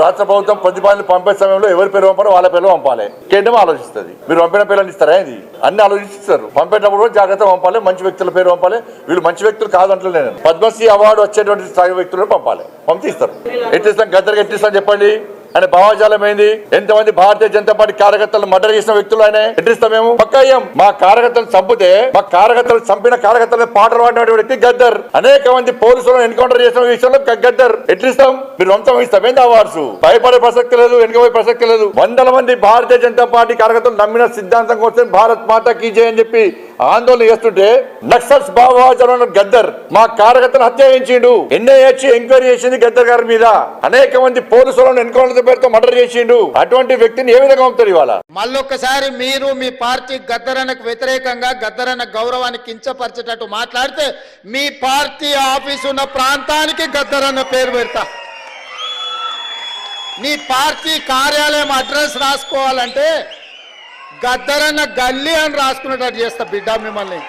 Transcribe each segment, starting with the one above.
రాష్ట్ర ప్రభుత్వం ప్రతిపాదనలు పంపే సమయంలో ఎవరి పేరు పంపాలో వాళ్ళ పేరు పంపాలి. కేంద్రం ఆలోచిస్తుంది. మీరు పంపిన పేర్లను ఇస్తారా ఇది అన్ని ఆలోచిస్తారు. పంపేటప్పుడు కూడా జాగ్రత్త పంపాలి మంచి వ్యక్తుల పేరు పంపాలి. వీళ్ళు మంచి వ్యక్తులు కాదంటలే నేను. పద్మశ్రీ అవార్డు వచ్చేటువంటి స్థాయి వ్యక్తులను పంపాలి. పంపిస్తారు. ఎట్టిస్తాం? గద్దరికి ఎట్టిస్తాం చెప్పండి? అనే భావజాలం ఏంది? ఎంతమంది భారతీయ జనతా పార్టీ కార్యకర్తలు మర్డర్ చేసిన వ్యక్తులు ఆయన? ఎట్టిస్తాం మేము? పక్కయ్యం మా కార్యకర్తలు చంపితే మా కార్యకర్తలు చంపిన కార్యకర్తల పాటలు పాడినటువంటి వ్యక్తి గద్దర్. అనేక మంది పోలీసులను ఎన్కౌంటర్ చేసిన విషయంలో గద్దర్. ఎట్లిస్తాం మీరు వంశం ఇస్తాం. ఏంది అవార్డ్స్? భయపడే ప్రసక్తి లేదు వెనుకపోయే ప్రసక్తి లేదు. వందల మంది భారతీయ జనతా పార్టీ కార్యకర్తలు నమ్మిన సిద్ధాంతం కోసం భారత్ మాత కీ అని చెప్పి ఆందోళన చేస్తుంటే నక్సల్స్ భావజాలం గద్దర్ మా కార్యకర్తను హత్య చేయించిండు. ఎన్ఐహెచ్ ఎంక్వైరీ చేసింది గద్దర్ గారి మీద. అనేక మంది పోలీసులను ఎన్కౌంటర్ పేరుతో మర్డర్ చేసిండు. అటువంటి వ్యక్తిని ఏ విధంగా పంపుతారు ఇవాళ? మళ్ళొక్కసారి మీరు మీ పార్టీ గద్దరనకు వ్యతిరేకంగా గద్దరన గౌరవాన్ని కించపరిచేటట్టు మాట్లాడితే మీ పార్టీ ఆఫీస్ ఉన్న ప్రాంతానికి గద్దరన్న పేరు పెడతా. మీ పార్టీ కార్యాలయం అడ్రస్ రాసుకోవాలంటే గద్దరన్న గల్లీ అని రాసుకునేటట్టు చేస్తా బిడ్డ మిమ్మల్ని.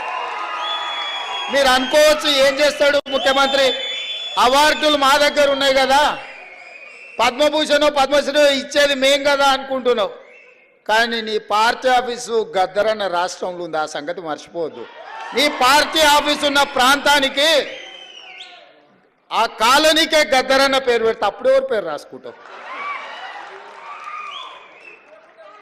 మీరు అనుకోవచ్చు ఏం చేస్తాడు ముఖ్యమంత్రి? అవార్డులు మా దగ్గర ఉన్నాయి కదా. పద్మభూషణ్ పద్మశ్రీ ఇచ్చేది మేం కదా అనుకుంటున్నావు. కానీ నీ పార్టీ ఆఫీసు గద్దరన్న రాష్ట్రంలో ఉంది ఆ సంగతి మర్చిపోవద్దు. నీ పార్టీ ఆఫీసు ఉన్న ప్రాంతానికి ఆ కాలనీకే గద్దరన్న పేరు పెడితే అప్పుడు ఎవరు పేరు రాసుకుంటావు?